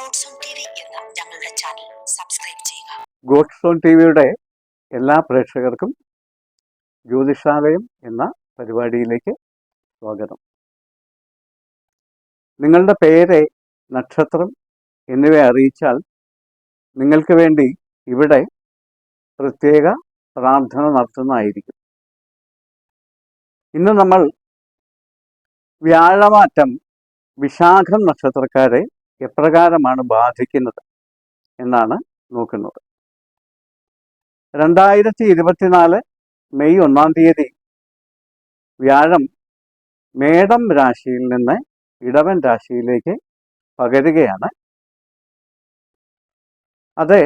God's own T എന്ന ഞങ്ങളുടെ channel subscribe ചെയ്യുക. വിയുടെ എല്ലാ പ്രേക്ഷകർക്കും ജ്യോതിഷാലയം എന്ന പരിപാടിയിലേക്ക് സ്വാഗതം. നിങ്ങളുടെ പേര് നക്ഷത്രം എന്നിവ അറിയിച്ചാൽ നിങ്ങൾക്ക് വേണ്ടി ഇവിടെ പ്രത്യേക പ്രാർത്ഥന നടത്തുന്നതായിരിക്കും. ഇന്ന് നമ്മൾ വ്യാഴമാറ്റം വിശാഖം നക്ഷത്രക്കാരെ എപ്രകാരമാണ് ബാധിക്കുന്നത് എന്നാണ് നോക്കുന്നത്. രണ്ടായിരത്തി ഇരുപത്തിനാല് മെയ് ഒന്നാം തീയതി വ്യാഴം മേടം രാശിയിൽ നിന്ന് ഇടവൻ രാശിയിലേക്ക് പകരുകയാണ്. അത്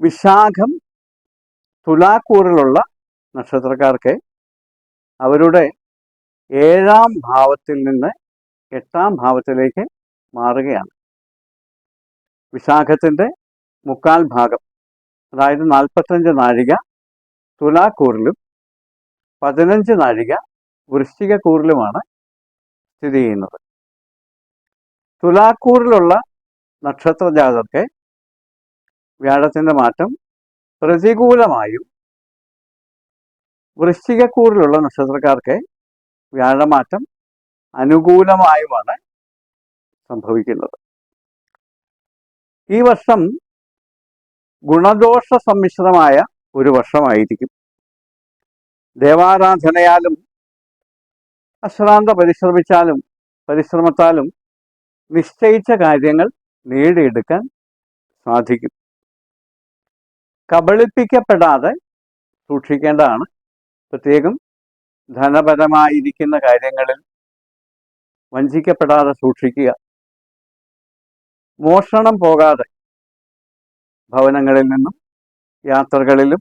വിശാഖം തുലാക്കൂറിലുള്ള നക്ഷത്രക്കാർക്ക് അവരുടെ ഏഴാം ഭാവത്തിൽ നിന്ന് എട്ടാം ഭാവത്തിലേക്ക് മാറുകയാണ്. വിശാഖത്തിന്റെ മുക്കാൽ ഭാഗം അതായത് നാൽപ്പത്തഞ്ച് നാഴിക തുലാക്കൂറിലും പതിനഞ്ച് നാഴിക വൃശ്ചികക്കൂറിലുമാണ് സ്ഥിതി ചെയ്യുന്നത്. തുലാക്കൂറിലുള്ള നക്ഷത്ര ജാതർക്ക് വ്യാഴത്തിന്റെ മാറ്റം പ്രതികൂലമായും വൃശ്ചികക്കൂറിലുള്ള നക്ഷത്രക്കാർക്ക് വ്യാഴമാറ്റം അനുകൂലമായുമാണ് സംഭവിക്കുന്നത്. ഈ വർഷം ഗുണദോഷ സമ്മിശ്രമായ ഒരു വർഷമായിരിക്കും. ദേവാരാധനയാലും അശ്രാന്ത പരിശ്രമിച്ചാലും പരിശ്രമത്താലും നിശ്ചയിച്ച കാര്യങ്ങൾ നേടിയെടുക്കാൻ സാധിക്കും. കബളിപ്പിക്കപ്പെടാതെ സൂക്ഷിക്കേണ്ടതാണ്. പ്രത്യേകം ധനപരമായിരിക്കുന്ന കാര്യങ്ങളിൽ വഞ്ചിക്കപ്പെടാതെ സൂക്ഷിക്കുക. മോഷണം പോകാതെ ഭവനങ്ങളിൽ നിന്നും യാത്രകളിലും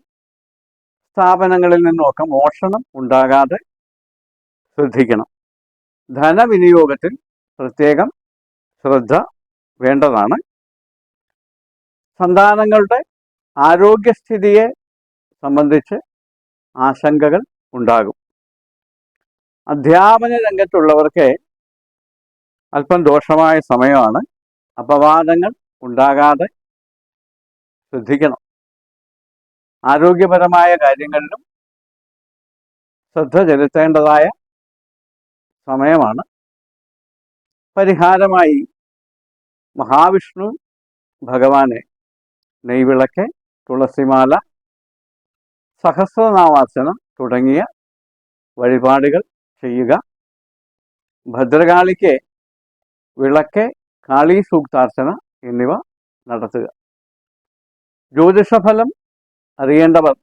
സ്ഥാപനങ്ങളിൽ നിന്നുമൊക്കെ മോഷണം ഉണ്ടാകാതെ ശ്രദ്ധിക്കണം. ധനവിനിയോഗത്തിൽ പ്രത്യേകം ശ്രദ്ധ വേണ്ടതാണ്. സന്താനങ്ങളുടെ ആരോഗ്യസ്ഥിതിയെ സംബന്ധിച്ച് ആശങ്കകൾ ഉണ്ടാകും. അധ്യാപന രംഗത്തുള്ളവർക്ക് അല്പം ദോഷമായ സമയമാണ്. അപവാദങ്ങൾ ഉണ്ടാകാതെ ശ്രദ്ധിക്കണം. ആരോഗ്യപരമായ കാര്യങ്ങളിലും ശ്രദ്ധ ചെലുത്തേണ്ടതായ സമയമാണ്. പരിഹാരമായി മഹാവിഷ്ണു ഭഗവാനെ നെയ്വിളക്ക് തുളസിമാല സഹസ്രനാമാർച്ചനം തുടങ്ങിയ വഴിപാടുകൾ ചെയ്യുക. ഭദ്രകാളിക്ക് വിളക്ക് കാളി സൂക്താർച്ചന എന്നിവ നടത്തുക. ജ്യോതിഷഫലം അറിയേണ്ടവർ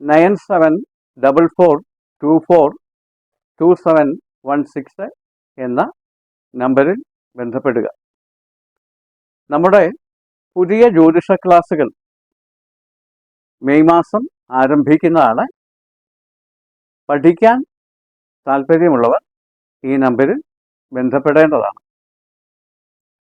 nine seven double four two four two seven one six എന്ന നമ്പറിൽ ബന്ധപ്പെടുക. നമ്മുടെ പുതിയ ജ്യോതിഷ ക്ലാസ്സുകൾ മെയ് മാസം ആരംഭിക്കുന്നതാണ്. പഠിക്കാൻ താല്പര്യമുള്ളവർ ഈ നമ്പറിൽ ബന്ധപ്പെടേണ്ടതാണ്.